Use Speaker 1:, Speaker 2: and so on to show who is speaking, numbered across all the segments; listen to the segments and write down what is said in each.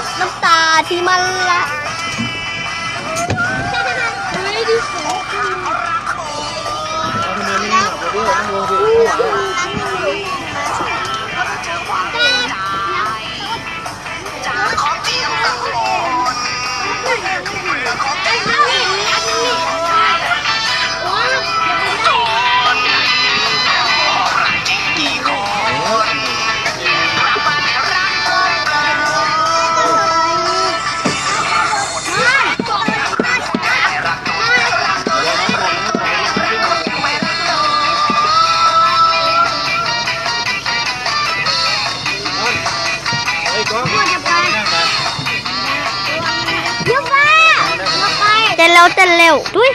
Speaker 1: บน้ำตาที่มันละ
Speaker 2: พู
Speaker 3: ดจะไปเดี๋ไปเต้นเร็วเต้นเร็วด้วย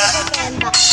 Speaker 3: 那就吧